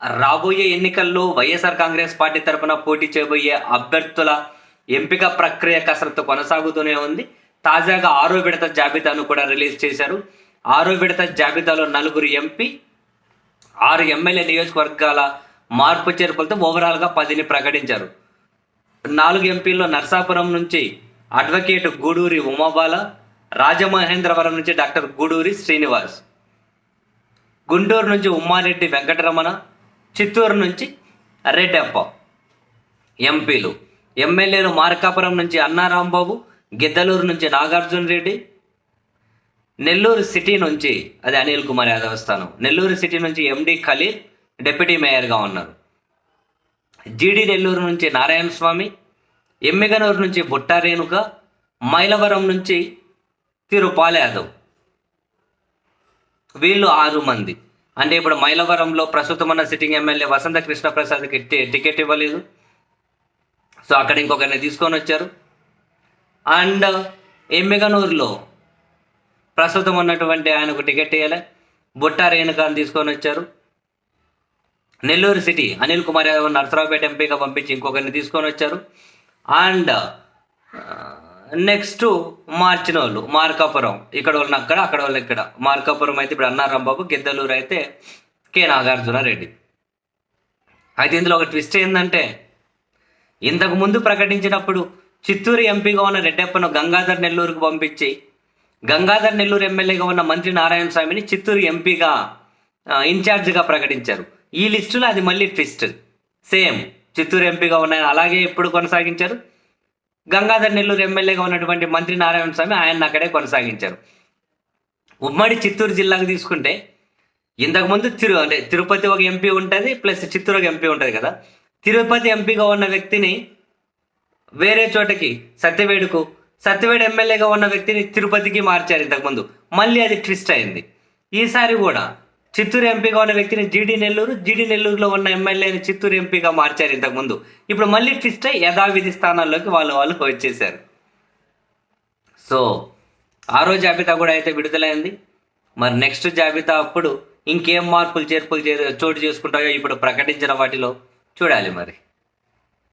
రాబోయే ఎన్నికల్లో వైఎస్ఆర్ కాంగ్రెస్ పార్టీ తరపున పోటీ చేయబోయే అభ్యర్థుల ఎంపిక ప్రక్రియ కసరత్తు కొనసాగుతూనే ఉంది. తాజాగా ఆరో విడత జాబితాను కూడా రిలీజ్ చేశారు. ఆరో విడత జాబితాలో నలుగురు ఎంపీ ఆరు ఎమ్మెల్యే నియోజకవర్గాల మార్పు చేర్పులతో ఓవరాల్గా పదిని ప్రకటించారు. నాలుగు ఎంపీల్లో నర్సాపురం నుంచి అడ్వకేట్ గూడూరి ఉమాబాల రాజమహేంద్రవరం నుంచి డాక్టర్ గూడూరి శ్రీనివాస్ గుంటూరు నుంచి ఉమ్మారెడ్డి వెంకటరమణ చిత్తూరు నుంచి రెడ్డెంప ఎంపీలు. ఎమ్మెల్యేలు మార్కాపురం నుంచి అన్నారాంబాబు గిద్దలూరు నుంచి నాగార్జున రెడ్డి నెల్లూరు సిటీ నుంచి అది అనిల్ కుమార్ యాదవ్ స్థానం నెల్లూరు సిటీ నుంచి ఎండి ఖలీల్ డిప్యూటీ మేయర్గా ఉన్నారు. జీడి నెల్లూరు నుంచి నారాయణ స్వామి ఎమ్మిగనూరు నుంచి బుట్ట రేణుక మైలవరం నుంచి తిరుపాల యాదవ్. వీళ్ళు ఆరు మంది. అంటే ఇప్పుడు మైలవరంలో ప్రస్తుతం ఉన్న సిట్టింగ్ ఎమ్మెల్యే వసంత కృష్ణప్రసాద్కి టికెట్ ఇవ్వలేదు. సో అక్కడ ఇంకొకరిని తీసుకొని వచ్చారు. అండ్ ఎమ్మిగనూరులో ప్రస్తుతం ఉన్నటువంటి ఆయనకు టికెట్ ఇవ్వలే బుట్టా రేణుకాని తీసుకొని వచ్చారు. నెల్లూరు సిటీ అనిల్ కుమార్ యాదవ్ నరసరావుపేట ఎంపీగా పంపించి ఇంకొకరిని తీసుకొని వచ్చారు. అండ్ నెక్స్ట్ మార్చిన వాళ్ళు మార్కాపురం. ఇక్కడ వాళ్ళని అక్కడ అక్కడ వాళ్ళు ఇక్కడ. మార్కాపురం అయితే ఇప్పుడు అన్నారాంబాబు గిద్దలూరు అయితే కె నాగార్జున రెడ్డి. అయితే ఇందులో ఒక ట్విస్ట్ ఏంటంటే ఇంతకు ముందు ప్రకటించినప్పుడు చిత్తూరు ఎంపీగా ఉన్న రెడ్డప్పను గంగాధర్ నెల్లూరుకు పంపించి గంగాధర్ నెల్లూరు ఎమ్మెల్యేగా ఉన్న మంత్రి నారాయణ స్వామిని చిత్తూరు ఎంపీగా ఇన్ఛార్జ్గా ఇన్ఛార్జిగా ప్రకటించారు. ఈ లిస్టులో అది మళ్ళీ ట్విస్ట్ సేమ్ చిత్తూరు ఎంపీగా ఉన్న అలాగే ఎప్పుడు కొనసాగించారు? గంగాధర్ నెల్లూరు ఎమ్మెల్యేగా ఉన్నటువంటి మంత్రి నారాయణ స్వామి ఆయన అక్కడే కొనసాగించారు. ఉమ్మడి చిత్తూరు జిల్లాకు తీసుకుంటే ఇంతకుముందు తిరు అంటే తిరుపతి ఒక ఎంపీ ఉంటుంది ప్లస్ చిత్తూరు ఒక ఎంపీ ఉంటుంది కదా. తిరుపతి ఎంపీగా ఉన్న వ్యక్తిని వేరే చోటకి సత్యవేడుకు సత్యవేడు ఎమ్మెల్యేగా ఉన్న వ్యక్తిని తిరుపతికి మార్చారు ఇంతకుముందు మళ్ళీ అది ట్విస్ట్ అయింది. ఈసారి కూడా చిత్తూరు ఎంపీగా ఉన్న వ్యక్తిని జీడీ నెల్లూరు జీడీ నెల్లూరులో ఉన్న ఎమ్మెల్యేని చిత్తూరు ఎంపీగా మార్చారు ఇంతకుముందు. ఇప్పుడు మళ్ళీ ట్విస్ట్ అయ్యి యథావిధి స్థానాల్లోకి వాళ్ళు వాళ్ళు వచ్చేసారు. సో ఆరో జాబితా కూడా అయితే విడుదలైంది. మరి నెక్స్ట్ జాబితా అప్పుడు ఇంకేం మార్పులు చేర్పులు చే చోటు చేసుకుంటాయో ఇప్పుడు ప్రకటించిన వాటిలో చూడాలి మరి.